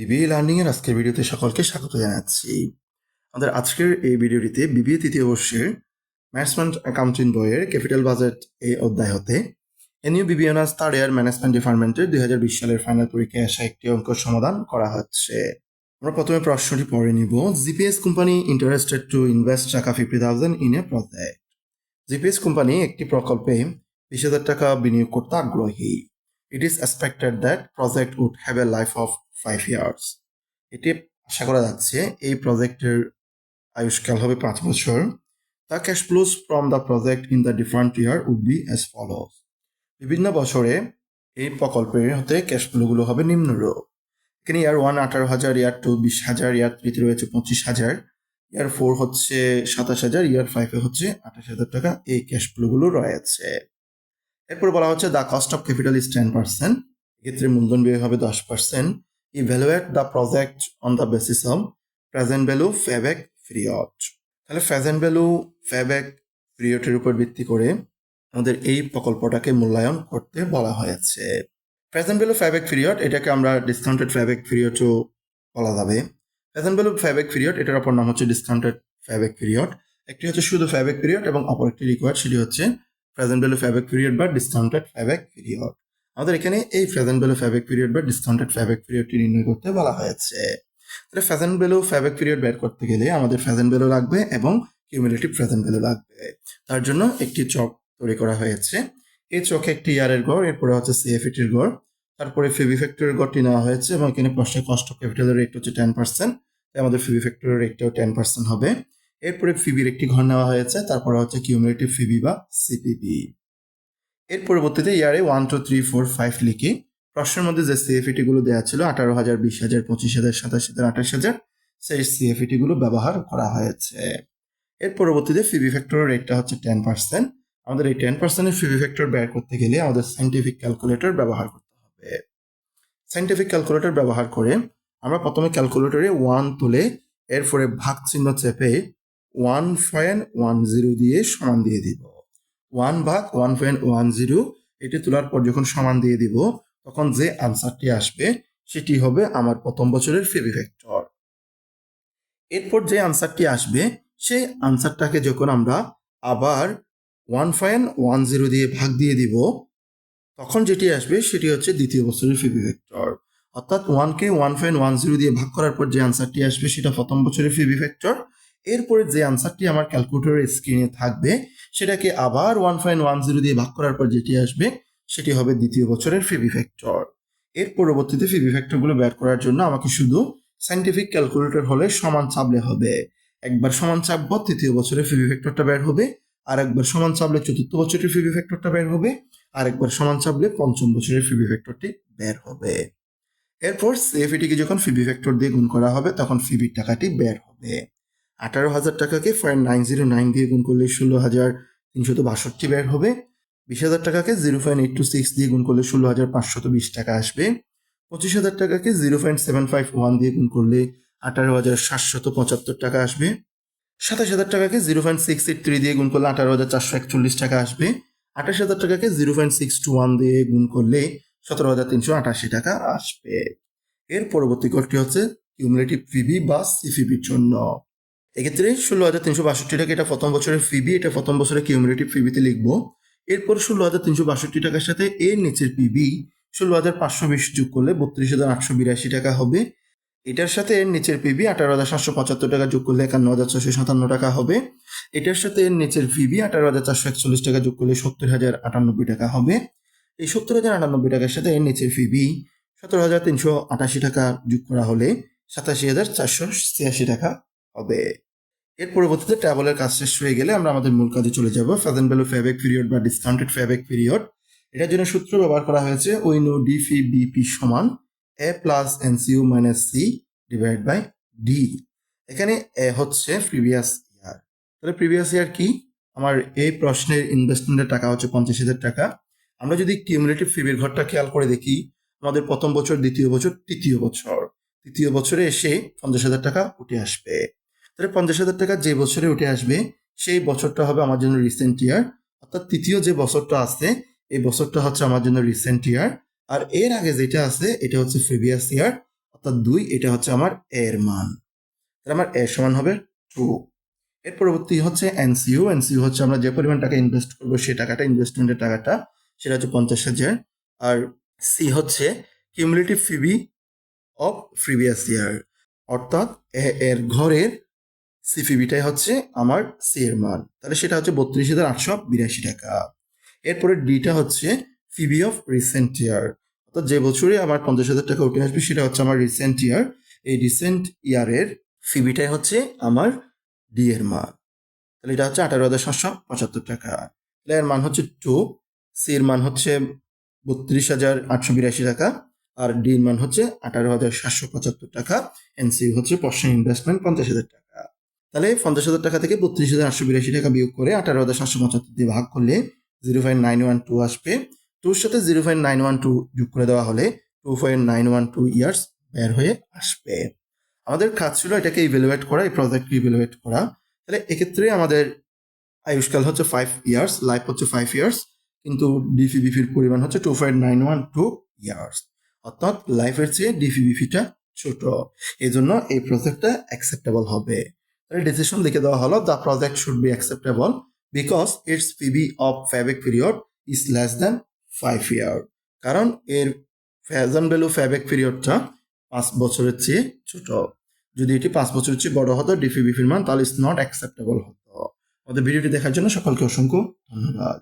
BBA learning এর আজকের ভিডিওতে সকলকে স্বাগত জানাচ্ছি। আমাদের আজকের এই ভিডিওটিতে বিবিএ তৃতীয় বর্ষের ম্যানেজমেন্ট অ্যাকাউন্টিং বইয়ের ক্যাপিটাল বাজেট এই অধ্যায় হতে এনিউ বিবি অনার্স থার্ড ইয়ার ম্যানেজমেন্ট ডিপার্টমেন্টের দুই হাজার বিশ সালের ফাইনাল পরীক্ষায় আসা একটি অঙ্ক সমাধান করা হচ্ছে। আমরা প্রথমে প্রশ্নটি পড়ে নিব। GPS company interested to invest টাকা fifty thousand in a project GPS company একটি প্রকল্পে বিশ হাজার টাকা বিনিয়োগ করতে আগ্রহী। It is expected that project would have a life of five years এটি আশা করা যাচ্ছে এই প্রজেক্টের আয়ুষ্কাল হবে পাঁচ বছর। The cash flows from the project in the different year would be as follows বিভিন্ন বছরে এই প্রকল্পের হতে ক্যাশ ফ্লোগুলো হবে নিম্নরূপ। এখানে ইয়ার ওয়ান আঠারো হাজার ইয়ার টু বিশ হাজার ইয়ার থ্রিতে রয়েছে পঁচিশ হাজার। ইয়ার ফোর হচ্ছে সাতাশ হাজার ইয়ার ফাইভে হচ্ছে আঠাশ হাজার টাকা এই ক্যাশ ফ্লোগুলো রয়েছে। এরপর বলা হচ্ছে the cost of capital is ten percent এক্ষেত্রে মূলধন ব্যয় হবে দশ percent evaluate the project on the basis of present value payback period তাহলে প্রেজেন্ট ভ্যালু ফেব্যাক পিরিয়ডের উপর ভিত্তি করে আমাদের এই প্রকল্পটাকে মূল্যায়ন করতে বলা হয়েছে। প্রেজেন্ট ভ্যালু ফেব্যাক পিরিয়ড এটাকে আমরা ডিসকাউন্টেড ফেব্যাক পিরিয়ডও বলা যাবে। প্রেজেন্ট ভ্যালু ফেব্যাক পিরিয়ড এটার অপর নাম হচ্ছে ডিসকাউন্টেড ফেব্যাক পিরিয়ড একটি হচ্ছে শুধু ফেব্যাক পিরিয়ড এবং অপর একটি রিকোয়ার্ড সেটি হচ্ছে প্রেজেন্ট ভ্যালু ফেব্যাক পিরিয়ড বা ডিসকাউন্টেড ফেব্যাক পিরিয়ড আমাদের এখানে এই প্রেজেন্ট ভ্যালু ফেব্যাক পিরিয়ড বা ডিসকাউন্টেড ফেব্যাক পিরিয়ডটি নির্ণয় করতে বলা হয়েছে। তাহলে প্রেজেন্ট ভ্যালু ফেব্যাক পিরিয়ড বের করতে গেলে আমাদের প্রেজেন্ট ভ্যালু লাগবে এবং কিউমুলেটিভ প্রেজেন্ট ভ্যালু লাগবে। তার জন্য একটি চক তৈরি করা হয়েছে। এই চকে একটি ইয়ারের গড়, এরপরে হচ্ছে সিএফিটির গড়, তারপরে ফিবি ফ্যাক্টরের গড়টি নেওয়া হয়েছে এবং এখানে প্রশ্নের কস্ট অফ ক্যাপিটালের রেট হচ্ছে টেন পার্সেন্ট আমাদের ফিবি ফ্যাক্টরের রেটটাও টেন পার্সেন্ট হবে। এরপরে ফিবির একটি ঘর নেওয়া হয়েছে, তারপরে হচ্ছে কিউমুলেটিভ ফিবি বা সিপিবি এর পরবর্তীতে ইয়ারে one two three four five লিখে। প্রশ্নের মধ্যে যে সিএফিটি গুলো দেওয়া ছিল, আঠারো হাজার, বিশ হাজার, পঁচিশ হাজার, সাতাশ হাজার, আঠাশ হাজার, সেই সিএফিটি গুলো ব্যবহার করা হয়েছে। এর পরবর্তীতে ফিবি ফ্যাক্টরের রেটটা হচ্ছে টেন পার্সেন্ট আমাদের এই টেন পার্সেন্টের ফিবি ফ্যাক্টর বের করতে গেলে আমাদের সাইন্টিফিক ক্যালকুলেটর ব্যবহার করতে হবে। সাইন্টিফিক ক্যালকুলেটর ব্যবহার করে আমরা প্রথমে ক্যালকুলেটরে ওয়ান তুলে এরপরে ভাগ চিহ্ন চেপে ওয়ান পয়েন্ট ওয়ান জিরো দিয়ে সমান দিয়ে দিব। ওয়ান ভাগ ওয়ান পয়েন্ট ওয়ান জিরো, এটি তোলার পর যখন সমান দিয়ে দিব, তখন যে আনসারটি আসবে, সেটি হবে আমার প্রথম বছরের ফিবি ফ্যাক্টর এরপর যে আনসারটি আসবে, সেই আনসারটাকে যখন আমরা আবার ওয়ান পয়েন্ট ওয়ান জিরো দিয়ে ভাগ দিয়ে দিব, তখন যেটি আসবে, সেটি হচ্ছে দ্বিতীয় বছরের ফিবি ভেক্টর অর্থাৎ ওয়ানকে ওয়ান পয়েন্ট ওয়ান জিরো দিয়ে ভাগ করার পর যে আনসারটি আসবে, সেটা প্রথম বছরের ফিবি ভেক্টর এরপরে যে আনসারটি আমার ক্যালকুলেটরের স্ক্রিনে থাকবে, সেটাকে আবার ওয়ান পয়েন্ট ওয়ান জিরো দিয়ে ভাগ করার পর যেটি আসবে, সেটি হবে দ্বিতীয় বছরের ফিবি ফ্যাক্টর এর পরবর্তীতে ফিবি ফ্যাক্টরগুলো বের করার জন্য আমাকে শুধু সাইন্টিফিক ক্যালকুলেটর হলে সমান চাপলে হবে। একবার সমান চাপব তৃতীয় বছরের ফিবি ফ্যাক্টরটা বের হবে, আর একবার সমান চাপলে চতুর্থ বছরের ফিবি ফ্যাক্টরটা বের হবে, আর একবার সমান চাপলে পঞ্চম বছরের ফিবি ফ্যাক্টরটি বের হবে। এরপর সিএফিটিকে যখন ফিবি ফ্যাক্টর দিয়ে গুণ করা হবে, তখন ফিবির টাকাটি বের হবে। আঠারো হাজার টাকাকে পয়েন্ট নাইন জিরো নাইন দিয়ে গুণ করলে ষোলো হাজার তিনশত বাষট্টি বের হবে। বিশ হাজার টাকাকে zero point eight two six দিয়ে গুণ করলে ষোলো হাজার পাঁচশত বিশ টাকা আসবে। পঁচিশ হাজার টাকাকে zero point seven five one দিয়ে গুণ করলে আঠারো হাজার সাতশত পঁচাত্তর টাকা আসবে। সাতাশ হাজার টাকাকে zero point six eight three দিয়ে গুণ করলে আঠারো হাজার চারশো একচল্লিশ টাকা আসবে। আঠাশ হাজার টাকাকে zero point six two one দিয়ে গুণ করলে সতেরো হাজার তিনশো আটাশি টাকা আসবে। এর পরবর্তী কোডটি হচ্ছে কিউমুলেটিভ ফিবি বা সিফিবির জন্য। এক্ষেত্রে ষোলো হাজার তিনশো বাষট্টি টাকা এটা প্রথম বছরের ফিবি এটা প্রথম বছরের কিউমুলেটিভ ফিবিতে লিখব। এরপর ষোলো হাজার তিনশো বাষট্টি টাকার সাথে এর নিচের পিবি ষোলো হাজার পাঁচশো বিশ যোগ করলে বত্রিশ হাজার আটশো বিরাশি টাকা হবে। এটার সাথে এর নিচের পিবি আঠারো হাজার সাতশো পঁচাত্তর টাকা যোগ করলে একান্ন হাজার ছশো সাতান্ন টাকা হবে। এটার সাথে এর নিচের পিবি আঠারো হাজার চারশো একচল্লিশ টাকা যোগ করলে সত্তর হাজার আটানব্বই টাকা হবে। এই সত্তর হাজার আটানব্বই টাকার সাথে এর নিচের পিবি সতেরো হাজার তিনশো আটাশি টাকা যোগ করা হলে সাতাশি হাজার চারশো ছিয়াশি টাকা হবে। এর পরবর্তীতে ট্রাভেলের কাজ শেষ হয়ে গেলে আমরা আমাদের মূল কাজে চলে যাব ফ্যাজেন ভ্যালু ফেব্যাক পিরিয়ড বা ডিসকাউন্টেড ফেব্যাক পিরিয়ড এটার জন্য সূত্র ব্যবহার করা হয়েছে ওই নো ডি ফি বিপি সমান A plus এনসিউ minus C divide by D এখানে এ হচ্ছে প্রিভিয়াস ইয়ার তাহলে প্রিভিয়াস ইয়ার কি? আমার এই প্রশ্নের ইনভেস্টমেন্টের টাকা হচ্ছে পঞ্চাশ হাজার টাকা। আমরা যদি কিউমুলেটিভ ফিবির ঘরটা খেয়াল করে দেখি, আমাদের প্রথম বছর, দ্বিতীয় বছর, তৃতীয় বছর। তৃতীয় বছরে এসে পঞ্চাশ হাজার টাকা উঠে আসবে। তাহলে পঞ্চাশ হাজার টাকা যে বছরে উঠে আসবে, সেই বছরটা হবে আমার জন্য রিসেন্ট ইয়ার অর্থাৎ তৃতীয় যে বছরটা আছে এই বছরটা হচ্ছে আমার জন্য রিসেন্ট ইয়ার আর এর আগে যেটা আছে এটা হচ্ছে প্রিভিয়াস ইয়ার অর্থাৎ দুই, এটা হচ্ছে আমার এর মান। তাহলে আমার এর সমান হবে টু। এর পরবর্তী হচ্ছে এনসিইউ এনসিইউ হচ্ছে আমরা যে পরিমাণ টাকা ইনভেস্ট করব, সেই টাকাটা ইনভেস্টমেন্টের টাকাটা, সেটা হচ্ছে পঞ্চাশ হাজার। আর সি হচ্ছে cumulative PB of previous year অর্থাৎ এর ঘরের সিফিবিটাই হচ্ছে আমার সি এর মান। তাহলে সেটা হচ্ছে বত্রিশ হাজার আটশো বিরাশি টাকা। এরপরে ডিটা হচ্ছে ফিবি অফ রিসেন্ট ইয়ার অর্থাৎ যে বছরে আমার পঞ্চাশ হাজার টাকা উঠে আসবে, সেটা হচ্ছে আমার রিসেন্ট ইয়ার এই রিসেন্ট ইয়ারের ফিবিটাই হচ্ছে আমার ডি এর মান। তাহলে এটা হচ্ছে আঠারো হাজার সাতশো পঁচাত্তর টাকা। তাহলে এর মান হচ্ছে টু সি এর মান হচ্ছে বত্রিশ হাজার আটশো বিরাশি টাকা। আর ডি এর মান হচ্ছে আঠারো হাজার সাতশো পঁচাত্তর টাকা। এনসি হচ্ছে পার্সোনাল ইনভেস্টমেন্ট পঞ্চাশ হাজার টাকা। তাহলে পঞ্চাশ হাজার টাকা থেকে বত্রিশ হাজার আটশো বিরাশি টাকা বিয়োগ করে আঠারো হাজার সাতশো পঁচাত্তর দিয়ে ভাগ করলে zero point nine one two আসবে। টুর সাথে zero point nine one two যোগ করে দেওয়া হলে two point nine one two years বের হয়ে আসবে। আমাদের কাজ ছিল এটাকে ইভ্যালুয়েট করা, এই প্রজেক্টকে ইভ্যালুয়েট করা। তাহলে এক্ষেত্রে আমাদের আয়ুষ্কাল হচ্ছে ফাইভ ইয়ার্স লাইফ হচ্ছে ফাইভ ইয়ার্স কিন্তু ডিফিবিফির পরিমাণ হচ্ছে two point nine one two years অর্থাৎ লাইফের চেয়ে ডিফিবিফিটা ছোট। এই জন্য এই প্রজেক্টটা অ্যাকসেপ্টেবল হবে। ডিসিশন লিখে দেওয়া হলো the project should be acceptable because its PB of payback period is less than five year কারণ এর ফ্যাজন ভ্যালু ফ্যাবিক পিরিয়ডটা পাঁচ বছরের চেয়ে ছোট। যদি এটি পাঁচ বছরের চেয়ে বড় হতো ডিফি বিফির মান তাহলে ইটস নট অ্যাকসেপ্টেবল হতো। আমাদের ভিডিওটি দেখার জন্য সকলকে অসংখ্য ধন্যবাদ।